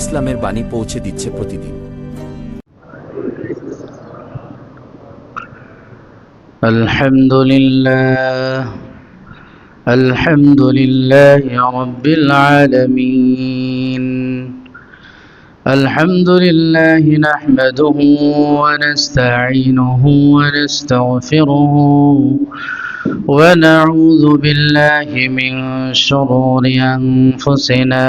ইসলামের বাণী পৌঁছে দিচ্ছে প্রতিদিন الحمد لله الحمد لله رب العالمين الحمد لله نحمده ونستعينه ونستغفره ونعوذ بالله من شرور أنفسنا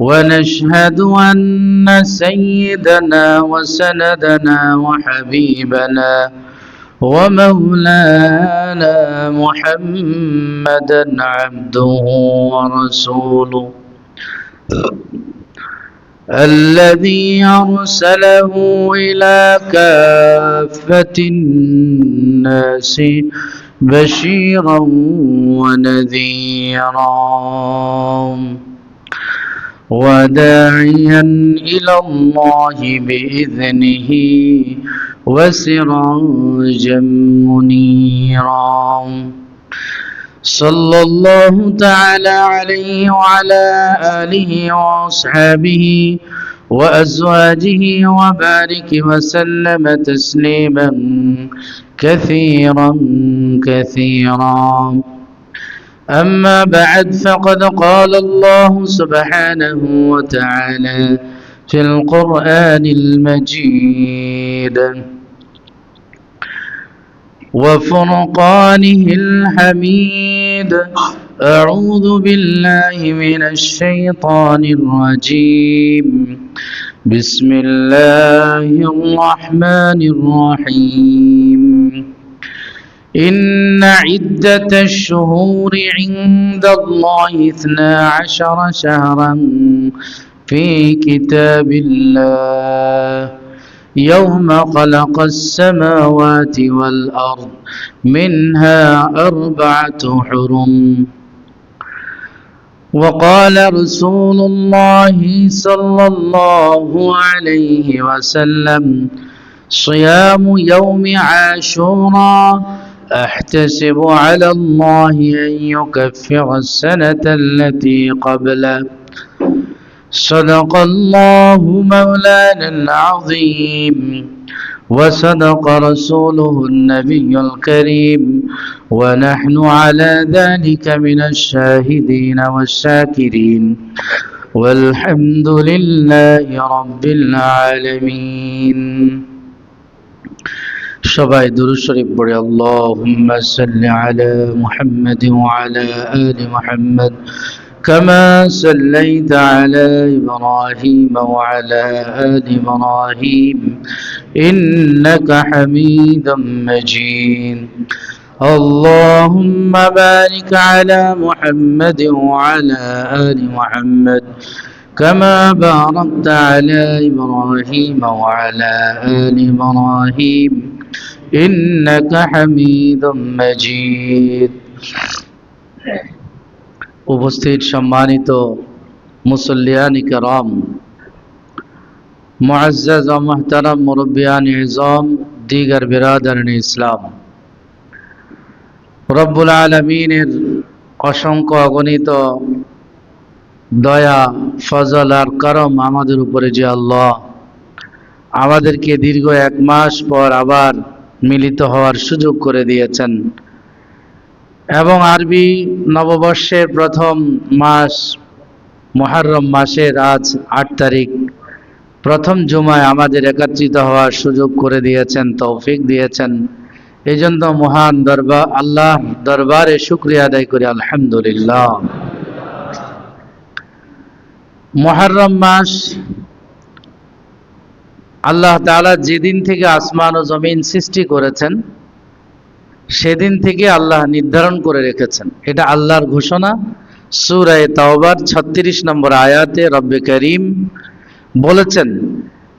ونشهد أن سيدنا وسندنا وحبيبنا ومولانا محمدا عبده ورسوله الذي أرسله إلى كافة الناس بشيرا ونذيرا وداعيا إلى الله بإذنه وسراجا منيرا. صلى الله تعالى عليه وعلى آله وأصحابه وأزواجه وبارك وسلم تسليما كثيرا كثيرا. أما بعد فقد قال الله سبحانه وتعالى في القرآن المجيد وفرقانه الحميد. أعوذ بالله من الشيطان الرجيم. بسم الله الرحمن الرحيم. إن عدة الشهور عند الله اثنا عشر شهرا في كتاب الله. يوم خلق السماوات والأرض منها أربعة حرم. وقال رسول الله صلى الله عليه وسلم صيام يوم عاشوراء أحتسب على الله أن يكفر السنة التي قبله. صدق الله مولانا العظيم. وصدق رسوله النبي الكريم. ونحن على ذلك من الشاهدين والشاكرين. والحمد لله رب العالمين. সবাই দুরূদ শরীফ পড়ে আল্লাহুম্মা সাল্লি আলা মুহাম্মাদ ওয়া আলা আলি মুহাম্মাদ كما صليت على إبراهيم وعلى آل إبراهيم إنك حميد مجيد اللهم بارك على محمد وعلى آل محمد كما باركت على إبراهيم وعلى آل إبراهيم إنك حميد مجيد উপস্থিত সম্মানিত মুসল্লিয়ানি কেরাম মুআজ্জাজ ও মুহতারাম মুরব্বিয়ান ইজম দিগার বিরাদারণ ইসলাম রব্বুল আলমিনের অসংখ্য অগণিত দয়া, ফজল আর করম আমাদের উপরে যে আল্লাহ। আমাদেরকে দীর্ঘ এক মাস পর আবার মিলিত হওয়ার সুযোগ করে দিয়েছেন। এবং আরবি নববর্ষের প্রথম মাস মহারম মাসের আজ আট তারিখ, প্রথম জুমায় আমাদের একত্রিত হওয়ার সুযোগ করে দিয়েছেন, তৌফিক দিয়েছেন। এই জন্য মহান দরবার আল্লাহ দরবারে শুক্রিয়া আদায় করি, আলহামদুলিল্লাহ। মহারম মাস আল্লাহ তাআলা যেদিন থেকে আসমান ও জমিন সৃষ্টি করেছেন সেদিন থেকে আল্লাহ নির্ধারণ করে রেখেছেন এটা আল্লাহর ঘোষণা সুরায় তাওবার ছত্রিশ নম্বর আয়াতে রব্বে করিম বলেছেন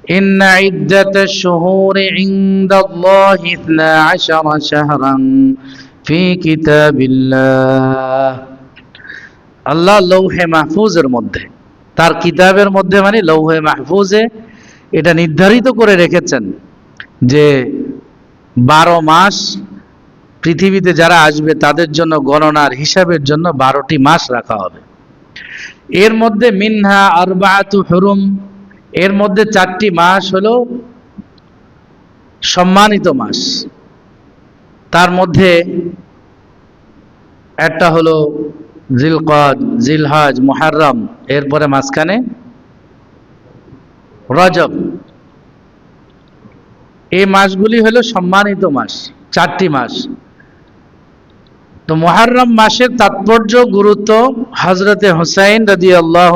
إن عدة الشهور عند الله اثنا عشر شهرا في كتاب الله আল্লাহ লৌহে মাহফুজের মধ্যে তার কিতাবের মধ্যে মানে লৌহে মাহফুজে এটা নির্ধারিত করে রেখেছেন যে বারো মাস পৃথিবীতে যারা আসবে তাদের জন্য গণনার হিসাবের জন্য বারোটি মাস রাখা হবে। এর মধ্যে মিনহা আরবাআতু হুরুম, এর মধ্যে চারটি মাস হলো সম্মানিত মাস। তার মধ্যে একটা হলো জিলকদ, জিলহাজ, মুহাররম, এরপরে মাঝখানে রজব। এই মাসগুলি হলো সম্মানিত মাস, চারটি মাস। তো মুহাররম মাসের তাৎপর্য, গুরুত্ব হজরতে হুসাইন রাজি আল্লাহ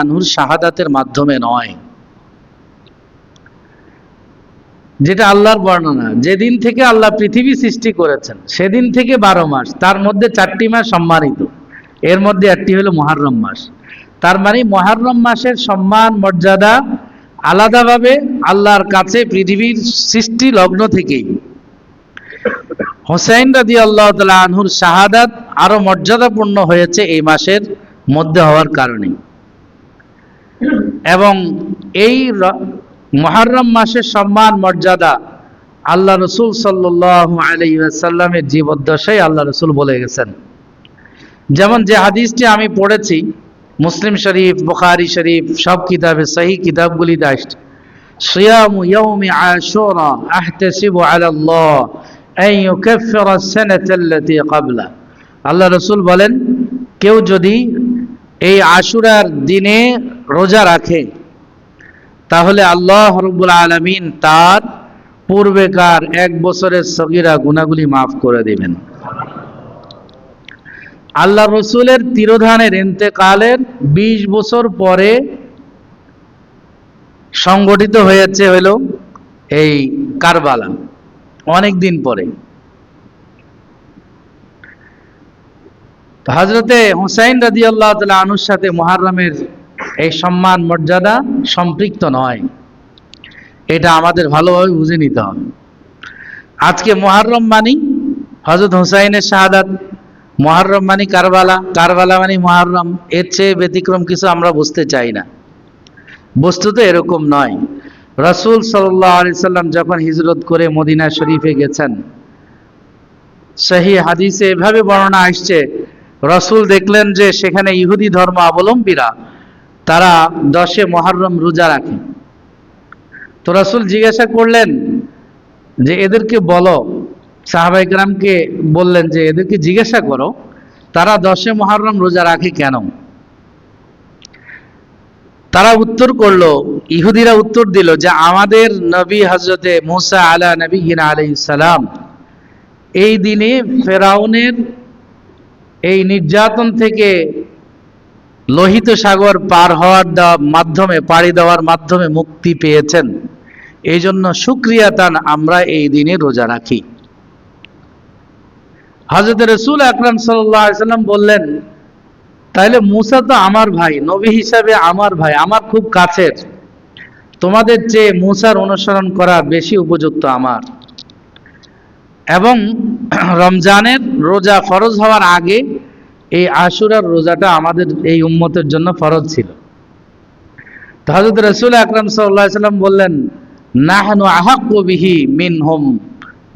আনহুর শাহাদাতের মাধ্যমে নয়। যেটা আল্লাহর বর্ণনা, যেদিন থেকে আল্লাহ পৃথিবী সৃষ্টি করেছেন, সেদিন থেকে বারো মাস, তার মধ্যে চারটি মাস সম্মানিত। এর মধ্যে একটি হলো মহারম মাস। তার মানে মহারম মাসের সম্মান, মর্যাদা আলাদাভাবে আল্লাহর কাছে পৃথিবীর সৃষ্টি লগ্ন থেকেই। হোসাইন রাজি আল্লাহ আনহুর শাহাদাত আরও মর্যাদাপূর্ণ হয়েছে এই মাসের মধ্যে হওয়ার কারণে। এবং এই মহারম মাসের সম্মান, মর্যাদা আল্লাহ রসুল সাল্লাহ আলাইসাল্লামের জীবদ্দশায় আল্লাহ রসুল বলে গেছেন। যেমন যে হাদিসটি আমি পড়েছি, মুসলিম শরীফ, বুখারি শরীফ, সব কিতাবে সহি কিতাবগুলিতে আসছে আল্লাহ রাসূল বলেন, কেউ যদি এই আশুরার দিনে রোজা রাখে, তাহলে আল্লাহ রব্বুল আলামিন তার পূর্বেকার এক বছরের সগীরা গুনাহগুলি মাফ করে দিবেন। আল্লাহ রসুলের তিরোধানের ইন্তেকালের ২০ বছর পরে সংগঠিত হয়েছে হলো এই কারবালা, অনেক দিন পরে। হজরতে হুসাইন রাজি আল্লাহ আনুর সাথে মহারমের এই সম্মান, মর্যাদা সম্পৃক্ত নয়। এটা আমাদের ভালোভাবে বুঝে নিতে হবে। আজকে মহারম মানি হজরত হুসাইনের শাহাদাত মহারম মানি কারবালা কারবালা মানি মহারম এর চেয়ে ব্যতিক্রম কিছু আমরা বুঝতে চাই না। বস্তুত এরকম নয়। রসুল সাল্লাম যখন হিজরত করে মদিনা শরীফে গেছেন সহি হাদিসে এভাবে বর্ণনা আসছে, রসুল দেখলেন যে সেখানে ইহুদি ধর্ম অবলম্বীরা, তারা দশে মহারম রোজা রাখে। তো রসুল জিজ্ঞাসা করলেন যে এদেরকে বলো সাহাবাইকরামকে বললেন যে, এদেরকে জিজ্ঞাসা করো, তারা দশে মহারম রোজা রাখে কেন? তারা উত্তর করল, ইহুদিরা উত্তর দিল যে, আমাদের নবী হজরতে মুসা আলা নবী আলাই সালাম, এই দিনে ফেরাউনের এই নির্যাতন থেকে লোহিত সাগর পার হওয়ার মাধ্যমে, পাড়ি দেওয়ার মাধ্যমে মুক্তি পেয়েছেন। এই জন্য সুক্রিয়া তান আমরা এই দিনে রোজা রাখি। হজরত রসুল আকরাম সাল্লাম বললেন তাহলে মুসা তো আমার ভাই, নবী হিসাবে আমার ভাই, আমার খুব কাছের। তোমাদের চেয়ে মুসার অনুসরণ করা বেশি উপযুক্ত আমার। এবং রমজানের রোজা ফরজ হওয়ার আগে এই আশুরার রোজাটা আমাদের এই উম্মতের জন্য ফরজ ছিল। তো হজরত রসুল আকরাম সাল্লাম বললেন, নাহানু আহাক্কু বিহি মিন হোম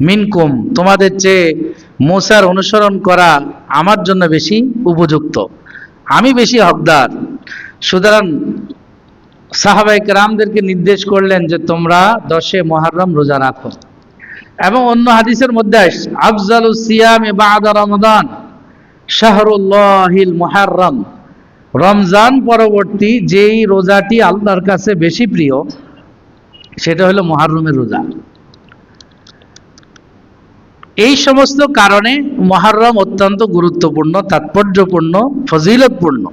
মিনকুম, তোমাদের চেয়ে মুসার অনুসরণ করা আমার জন্য বেশি উপযুক্ত। আমি বেশি হকদার। সুতরাং সাহাবাই রামদেরকে নির্দেশ করলেন যে তোমরা দশে মহারম রোজা রাখো। এবং অন্য হাদিসের মধ্যে আফজালু সিয়াম বাদা রমদান শাহরুল্লাহিল মুহাররম। রমজান পরবর্তী যেই রোজাটি আল্লাহর কাছে বেশি প্রিয়, সেটা হলো মহারমের রোজা। এই সমস্ত কারণে মহারম অত্যন্ত গুরুত্বপূর্ণ, তাৎপর্যপূর্ণ, ফজিলতপূর্ণ।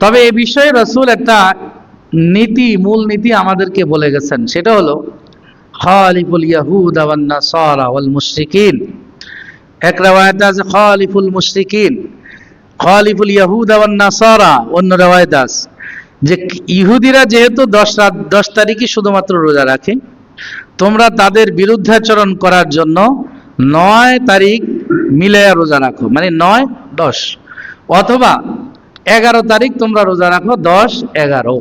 তবে এ বিষয়ে রসুল একটা নীতি, মূল নীতি আমাদেরকে বলে গেছেন। সেটা হলো, খালিফুল ইয়াহুদ ওয়ান নাসারা ওয়াল মুশরিকিন। এক রাওয়ায়াত আছে, খালিফুল মুশরিকিন। খালিফুল ইয়াহুদ ওয়ান নাসারা, অন্য রাওয়ায়াত আছে। যে ইহুদিরা যেহেতু দশ রাত, দশ তারিখই শুধুমাত্র রোজা রাখে তোমরা তাদের বিরুদ্ধাচরণ করার জন্য নয় তারিখ মিলাইয়া রোজা রাখো মানে নয়, দশ। অথবা এগারো তারিখ তোমরা রোজা রাখো, দশ, এগারো।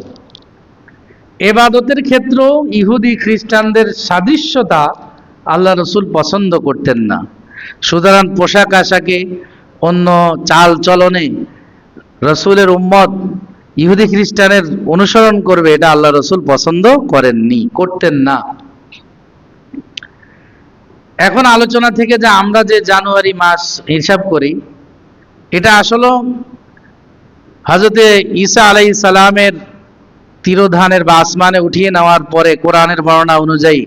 এবাদতের ক্ষেত্রেও ইহুদি খ্রিস্টানদের সাদৃশ্যতা আল্লাহ রসুল পছন্দ করতেন না। সুতরাং পোশাক আশাকে, অন্য চাল চলনে রসুলের উম্মত ইহুদি খ্রিস্টানের অনুসরণ করবে, এটা আল্লাহ রসুল পছন্দ করেননি, করতেন না। এখন আলোচনা থেকে যে আমরা যে জানুয়ারি মাস হিসাব করি, এটা আসলে হজরতে ঈসা আলাই সালামের তিরোধানের বা আসমানে উঠিয়ে নেওয়ার পরে কোরআনের বর্ণনা অনুযায়ী,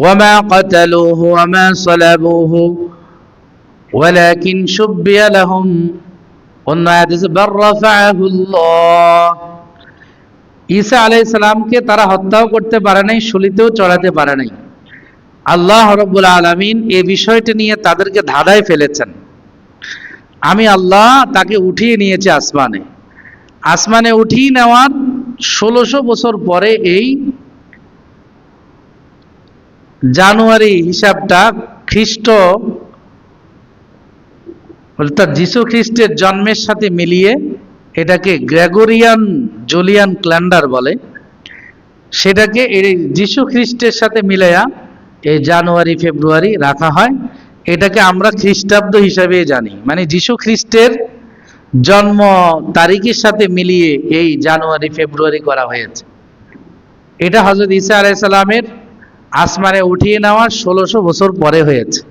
ওয়ামা কতালুহু, ওয়ামা সালাবুহু, ওয়ালাকিন শুব্বিয়া অন্য ঈসা আলাইহিস সালামকে তারা হত্যাও করতে পারে নাই শুলিতেও চড়াতে পারে নাই। আল্লাহ রব্বুল আলামিন এ বিষয়টি নিয়ে তাদেরকে ধাঁধায় ফেলেছেন। আমি আল্লাহ তাকে উঠিয়ে নিয়েছি আসমানে। আসমানে উঠিয়ে নেওয়ার ষোলোশো বছর পরে এই জানুয়ারি হিসাবটা খ্রিস্ট, অর্থাৎ যিশু খ্রিস্টের জন্মের সাথে মিলিয়ে এটাকে গ্রেগরিয়ান জুলিয়ান ক্যালেন্ডার বলে, সেটাকে এই যিশু খ্রিস্টের সাথে মিলাইয়া এই জানুয়ারি, ফেব্রুয়ারি রাখা হয়। এটাকে আমরা খ্রিস্টাব্দ হিসাবে জানি। মানে যিশু খ্রিস্টের জন্ম তারিখের সাথে মিলিয়ে এই জানুয়ারি, ফেব্রুয়ারি করা হয়েছে। এটা হজরত ইসা আলাইসাল্লামের আসমানে উঠিয়ে নেওয়া ষোলোশো বছর পরে হয়েছে।